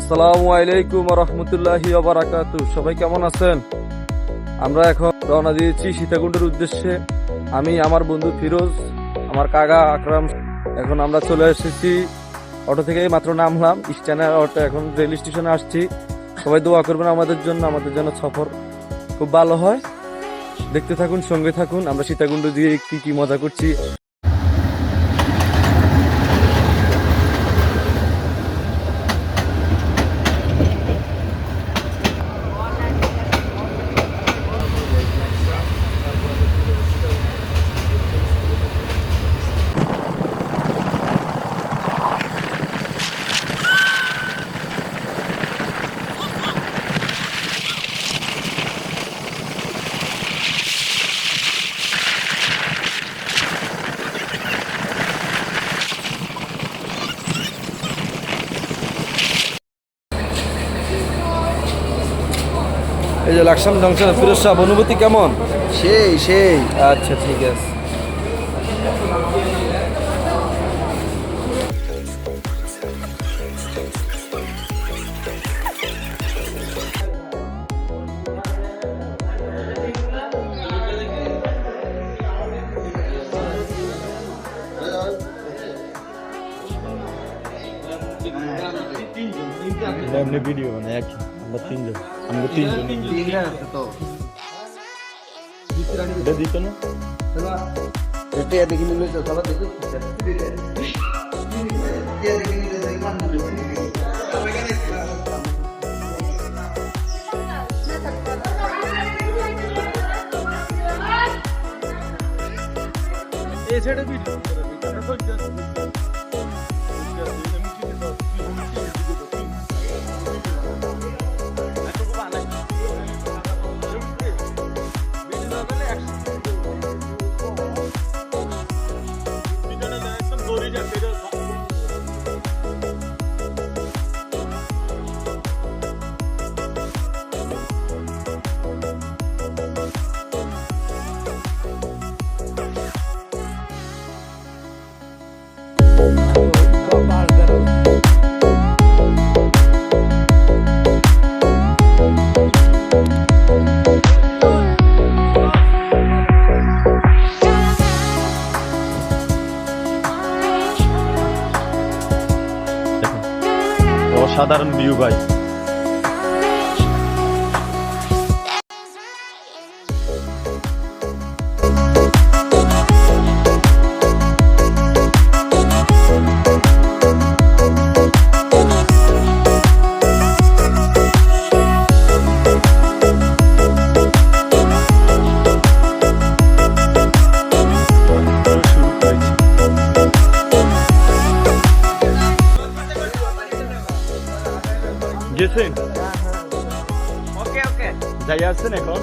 আসসালামু আলাইকুম রহমতুল্লাহি বারাকাতু সবাই কেমন আছেন? আমরা এখন রওনা দিয়েছি সীতাকুণ্ডের উদ্দেশ্যে। আমি, আমার বন্ধু ফিরোজ, আমার কাকা আকরাম। এখন আমরা চলে এসেছি অটো থেকে মাত্র নামলাম। স্ট্যান্ডে অটো এখন রেল স্টেশনে আসছি। সবাই দোয়া করবেন আমাদের জন্য আমাদের জন্য সফর খুব ভালো হয়। দেখতে থাকুন, সঙ্গে থাকুন। আমরা সীতাকুণ্ড দিয়ে কি কি মজা করছি। এই যে লাকসাম জংশন ফিরোজ সাহেব অনুভূতি কেমন? সেই সেই। আচ্ছা ঠিক আছে। ভিডিও মানে এক আমরা তিনজন। আমরা তিনজন। তো এটা দিত না? এটা দেখি নিলে তো সবাই দেখো অসাধারণ ভিউ ভাই। গেছেন ওকে ওকে যাই আসছেন এখন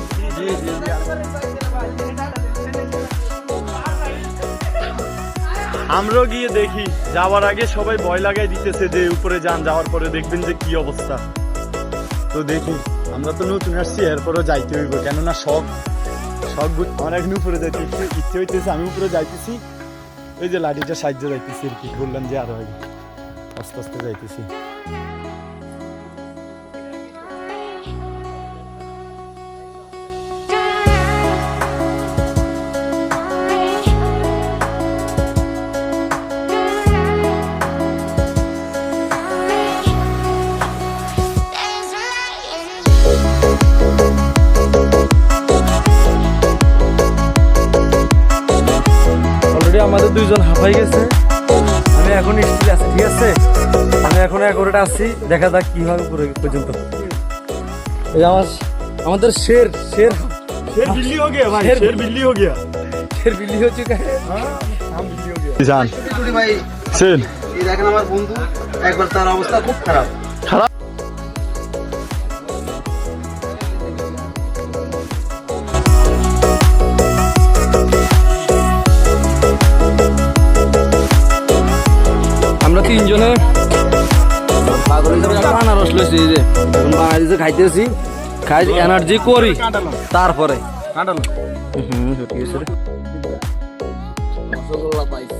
আমরাও গিয়ে দেখি যাওয়ার আগে সবাই ভয় লাগাই দিতেছে যে উপরে যান যাওয়ার পরে দেখবেন যে কি অবস্থা। তো দেখি আমরা তো নতুন আসছি এরপরও যাইতে হইব। কেননা শখ শখ আমার এখন উপরে যাইতে ইচ্ছে- হইতেছে আমি উপরে যাইতেছি। ওই যে লাঠিটা সাহায্য যাইতেছি আর কি বললাম যে আরও আগে। আস্তে আস্তে যাইতেছি। আমাদের দুইজন হাঁপাই গেছে। আমি এখন স্কুলে আছি ঠিক আছে? আমি এখন একটা আসছি দেখা যাক কি হবে পুরো পর্যন্ত। আমার আমাদের শের শের শের বিল্লি হয়ে গিয়া ভাই শের বিল্লি হয়ে গিয়া। শের বিল্লি হয়ে চুকা হ্যাঁ বিল্লি হয়ে গিয়া। জান। ভাই। এই দেখেন আমার বন্ধু একবার তার অবস্থা খুব খারাপ। তিনজনে। আনারস লইছি যে। বাঙালিতে খাইতেছি খাই এনার্জি করি তারপরে। হুম। রসগোল্লা পাইছি।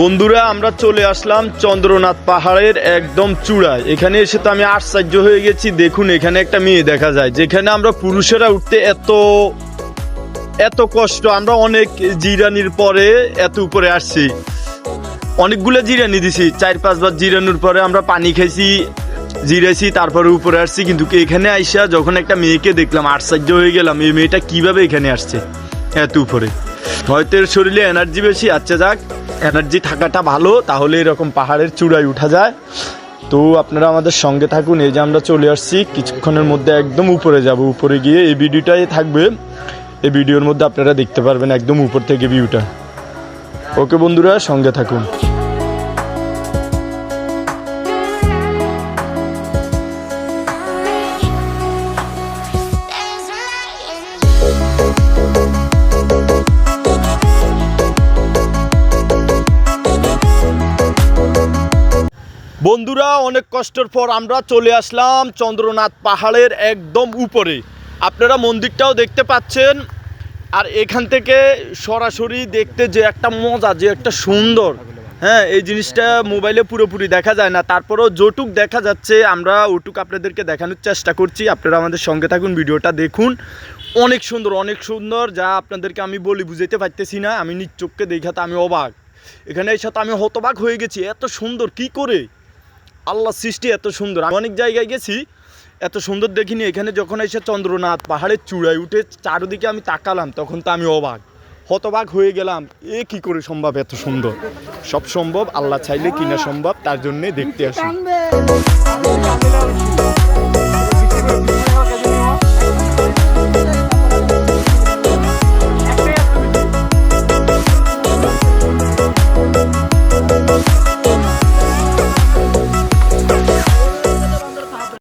বন্ধুরা, আমরা চলে আসলাম চন্দ্রনাথ পাহাড়ের একদম চূড়ায়। এখানে এসে তো আমি আশ্চর্য হয়ে গেছি। দেখুন, এখানে একটা মেয়ে দেখা যায়, যেখানে আমরা পুরুষেরা উঠতে এত এত কষ্ট। আমরা অনেক জিরানির পরে এত উপরে আসছি। অনেকগুলো জিরানি দিছি, চার পাঁচবার জিরানোর পরে আমরা পানি খাইছি জিরেছি, তারপরে উপরে আসছি। কিন্তু এখানে আইসা যখন একটা মেয়েকে দেখলাম, আশ্চর্য হয়ে গেলাম, এই মেয়েটা কীভাবে এখানে আসছে এত উপরে? হয়তো এর শরীরে এনার্জি বেশি। আচ্ছা যাক এনার্জি থাকাটা ভালো, তাহলে এরকম পাহাড়ের চূড়ায় উঠা যায়। তো আপনারা আমাদের সঙ্গে থাকুন, এই যে আমরা চলে আসছি, কিছুক্ষণের মধ্যে একদম উপরে যাব। উপরে গিয়ে এই ভিডিওটাই থাকবে। এই ভিডিওর মধ্যে আপনারা দেখতে পারবেন একদম উপর থেকে ভিউটা ওকে বন্ধুরা, সঙ্গে থাকুন। বন্ধুরা, অনেক কষ্টের পর আমরা চলে আসলাম চন্দ্রনাথ পাহাড়ের একদম উপরে। আপনারা মন্দিরটাও দেখতে পাচ্ছেন। আর এখান থেকে সরাসরি দেখতে যে একটা মজা, যে একটা সুন্দর। হ্যাঁ এই জিনিসটা মোবাইলে পুরোপুরি দেখা যায় না। তারপরেও যেটুক দেখা যাচ্ছে। আমরা ওটুক আপনাদেরকে দেখানোর চেষ্টা করছি। আপনারা আমাদের সঙ্গে থাকুন, ভিডিওটা দেখুন। অনেক সুন্দর অনেক সুন্দর, যা আপনাদেরকে আমি বলি, বুঝাইতে পারতেছি না। আমি নিজ চোখকে দেখাতে আমি অবাক। এখানে এসে তো আমি হতবাক হয়ে গেছি। এত সুন্দর, কি করে? আল্লাহ সৃষ্টি এত সুন্দর। আমি অনেক জায়গায় গেছি, এত সুন্দর দেখিনি। এখানে যখন এসে চন্দ্রনাথ পাহাড়ের চূড়ায় উঠে চারদিকে আমি তাকালাম, তখন তো আমি অবাক। হতবাক হয়ে গেলাম, এ কি করে সম্ভব এত সুন্দর? সব সম্ভব, আল্লাহ চাইলে কিনা সম্ভব, তার জন্যে দেখতে আসি